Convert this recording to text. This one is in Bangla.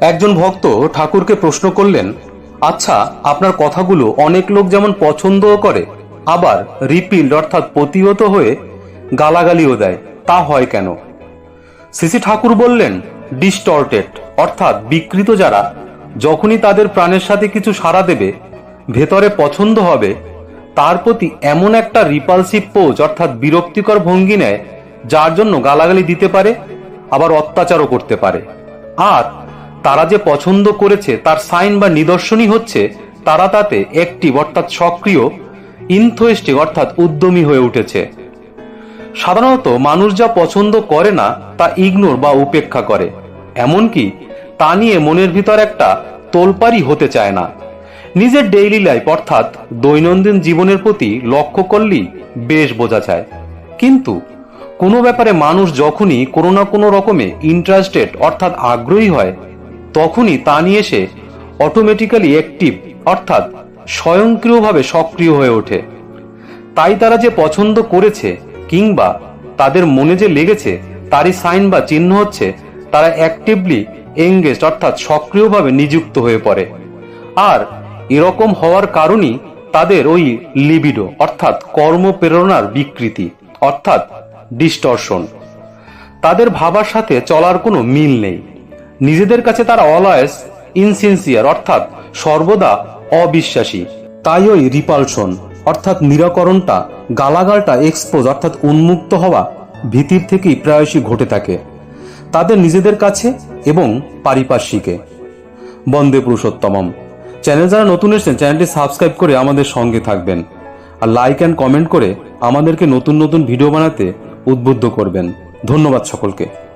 একজন ভক্ত ঠাকুরকে প্রশ্ন করলেন আচ্ছা আপনার কথাগুলো অনেক লোক যেমন পছন্দও করে, আবার রিপিল্ড অর্থাৎ প্রতিহত হয়ে গালাগালিও দেয়, তা হয় কেন? সিসি ঠাকুর বললেন, ডিস্টর্টেড, অর্থাৎ বিকৃত যারা, যখনই তাদের প্রাণের সাথে কিছু সাড়া দেবে, ভেতরে পছন্দ হবে, তার প্রতি এমন একটা রিপালসিভ পোজ অর্থাৎ বিরক্তিকর ভঙ্গি নেয়, যার জন্য গালাগালি দিতে পারে, আবার অত্যাচারও করতে পারে। আর তারা যে পছন্দ করেছে, তার সাইন বা নিদর্শনই হচ্ছে তারা তাতে অ্যাক্টিভ অর্থাৎ সক্রিয় ইনথোয়েস্টিক অর্থাৎ উদ্যমী হয়ে উঠেছে। সাধারণত মানুষ যা পছন্দ করে না, তা ইগনোর বা উপেক্ষা করে। এমনকি তা নিয়ে মনের ভিতর একটা তোলপাড়ি হতে চায় না। নিজের ডেইলি লাইফ অর্থাৎ দৈনন্দিন জীবনের প্রতি লক্ষ্য করলেই বেশ বোঝা যায়। কিন্তু কোনো ব্যাপারে মানুষ যখনই কোনো না কোনো রকমে ইন্টারেস্টেড অর্থাৎ আগ্রহী হয় তখনই তা নিয়ে সে অটোমেটিক্যালি অ্যাক্টিভ অর্থাৎ স্বয়ংক্রিয়ভাবে সক্রিয় হয়ে ওঠে। তাই তারা যে পছন্দ করেছে কিংবা তাদের মনে যে লেগেছে, তারই সাইন বা চিহ্ন হচ্ছে, তারা অ্যাক্টিভলি এঙ্গেজ অর্থাৎ সক্রিয়ভাবে নিযুক্ত হয়ে পড়ে। আর এরকম হওয়ার কারণই তাদের ওই লিবিডো অর্থাৎ কর্মপ্রেরণার বিকৃতি, অর্থাৎ ডিস্টর্শন তাদের ভাবার সাথে চলার কোনো মিল নেই। নিজেদের কাছে তারা অলওয়েজ ইনসিনসিয়ার অর্থাৎ সর্বদা অবিশ্বাসী। তাই ওই রিপালশন অর্থাৎ নিরাকরণটা, গালাগালটা এক্সপোজ অর্থাৎ উন্মুক্ত হওয়া ভীতির থেকেই প্রায়শই ঘটে থাকে। তাদের নিজেদের কাছে এবং পারিপার্শ্বিকে। বন্দে পুরুষোত্তমম। চ্যানেল যারা নতুন এসেছেন, চ্যানেলটি সাবস্ক্রাইব করে আমাদের সঙ্গে থাকবেন। আর লাইক অ্যান্ড কমেন্ট করে আমাদেরকে নতুন নতুন ভিডিও বানাতে উদ্বুদ্ধ করবেন। ধন্যবাদ সকলকে।